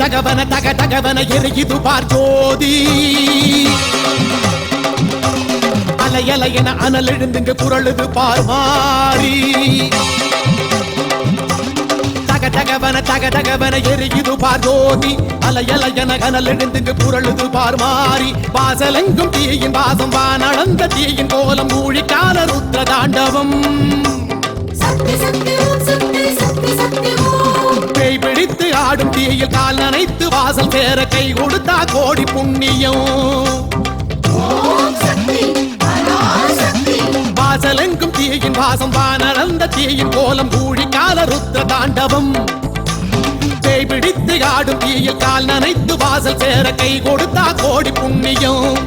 தகவன தக தகவன எரியுது பார் ஜோதி. அலையல என அனல் எழுந்துங்க குரலுது பார் மாறி. தக தகவன தக தகவன எரியுது பார் ஜோதி. அலையல என அனல் எழுந்துங்க குரலுது பார் மாறி. வாசலெங்கும் தீயின் வாசம் வானளந்த தீயின் கோலம் மூழிக்கால ருத்ர தாண்டவம். சக்தி சக்தி சக்தி சக்தி சக்தி பிடித்து ஆடும் தீயில் கால் நனைத்து வாசல் சேர கை கொடுத்தா கோடி புண்ணியம். வாசலெங்கும் தீயின் வாசம் வானளந்த தீயின் கோலம் கூழி கால ருத்ர தாண்டவம். பேய் பிடித்து ஆடும் தீயில் கால் நனைத்து வாசல் சேர கை கொடுத்தா கோடி புண்ணியம்.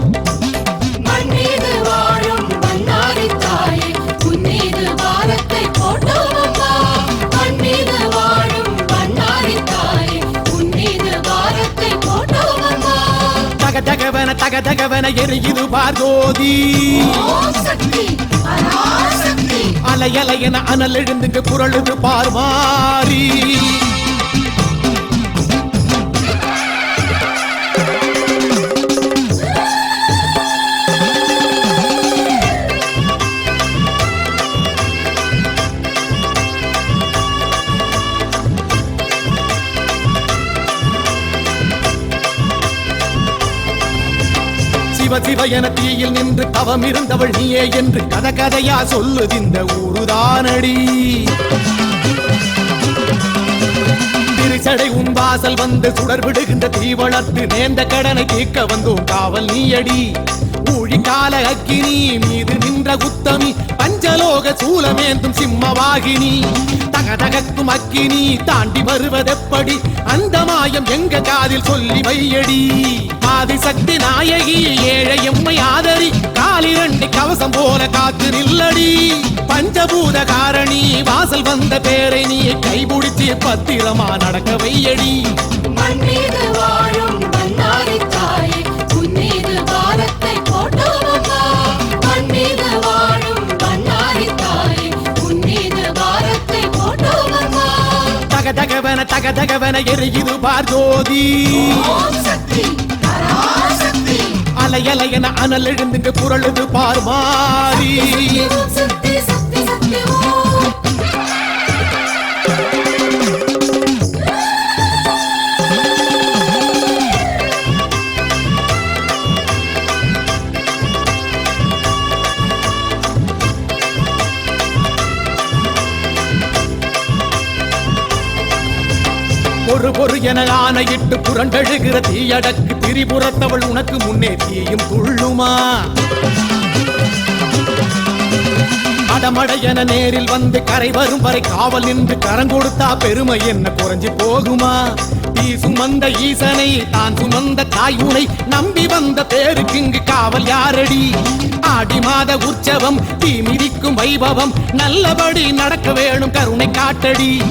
தக தகவன தக தகவன எரியுது பார்கோதி அலையலையன அனல் எழுந்துங்க குரலுது பார்வாரி சிவ சிவ என தீயில் நின்று தவம் இருந்தவள் நீயே என்று கதை கதையா சொல்லுது இந்த ஊருதானடி. திருச்சடை உன் வாசல் வந்து சுடர் விடுகின்ற தீ வளர்த்து நேர்ந்த கடனை தீர்க்க வந்தோம் காவல் நீயடி. ஊழிக்கால அக்கினி மீது நின்ற உத்தமி பஞ்சலோக சூலமேந்தும் சிம்மவாகினி. தக தகக்கும் அக்கினி தாண்டி வருவதெப்படி? அந்த மாயம் எங்க காதில் சொல்லி வையடி. ஆதிசக்தி நாயகி கவசம் போல காத்து நில்லடி. பஞ்சபூத காரணி வாசல் வந்த பேரை நீ கைபிடிச்சு பத்திரமா நடக்க வையடி. மண் மீது வாழும் மன்னாரி தாயே உன் மீது பாரத்தை போட்டோம் அம்மா மண் மீது வாழும் மன்னாரி தாயே உன் மீது பாரத்தை போட்டோம் அம்மா தக தகவன தக தகவன எரியுது பார் ஜோதி. ஓம் சக்தி. பராசக்தி அலையலையன அனல் எழுந்துங்க குரலுது பார் பொறு பொறு என ஆணையிட்டு புரண்டழுகிற தீயடக்கு திரிபுறத்தவள் உனக்கு முன்னே தீயும் துள்ளுமா? அடமட என நேரில் வந்து கரை வரும் வரை காவல் நின்று கரங்கொடுத்தா பெருமை என்ன குறைஞ்சு போகுமா? தீ சுமந்த ஈசனை தான் சுமந்த தாயுனை நம்பி வந்த பேருக்கு இங்கு காவல் யாரடி? ஆடி மாத உற்சவம் தீ மிதிக்கும் வைபவம் நல்லபடி நடக்க வேணும் கருணை காட்டடி.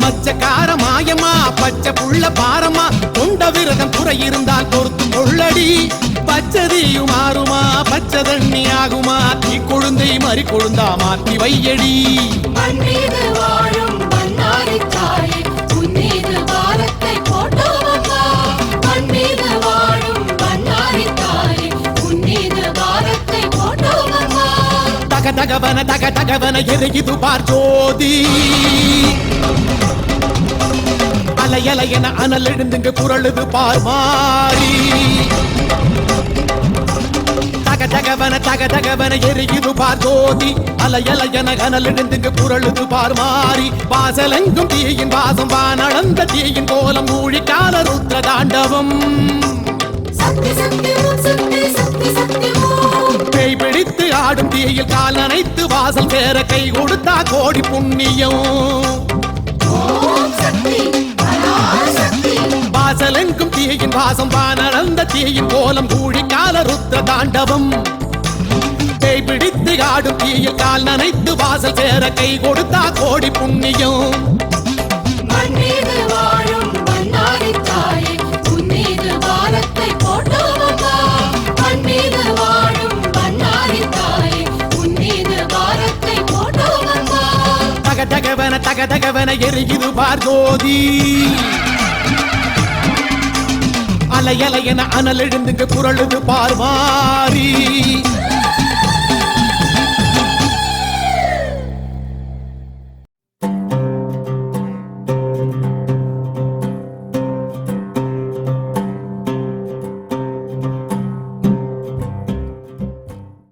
மச்சக்கார மாயமா பச்சை புள்ள பாரமா? கொண்ட விரதம் குறை இருந்தால் பொறுத்து கொள்ளடி. பச்சதியும் மாறுமா பச்சை தண்ணி ஆகுமா? தீ கொழுந்தை மறி கொழுந்தா மாத்தி வையடி. வாழும் தாயே உன் மீது பாரத்தை போட்டோம் அம்மா மண் மீது அலையலையன அனல் எழுந்துங்க குரலுது பார் மாறி தக தகவன தக தகவன எரியுது பார் ஜோதி அலையலையன அனல் எழுந்துங்க குரலுது பார் மாறி வாசலெங்கும் தீயின் வாசம் வானளந்த தீயின் கோலம் மூழிக்கால ருத்ர தாண்டவம் சக்தி சக்தி ஓம் சக்தி சக்தி சக்தி ஓம். பேய் பிடித்து ஆடும் தீயில் கால் நனைத்து வாசல் சேர கை கொடுத்தா கோடி புண்ணியம். வாசலெங்கும் தீயின் வாசம் வானளந்த தீயின் கோலம் கூழி கால ருத்ர தாண்டவம். பேய் பிடித்து ஆடும் தீயில் கால் நனைத்து வாசல் சேர கை கொடுத்தா கோடி புண்ணியம். மண் மீது வாழும் மன்னாரி தாயே உன் மீது பாரத்தை போட்டோம் அம்மா மண் மீது வாழும் மன்னாரி தாயே உன் மீது பாரத்தை போட்டோம் அம்மா தக தகவன தக தகவன எரியுது பார் ஜோதி அலையலையென அனல் எழுந்துங்க குரலுது பார்வாரி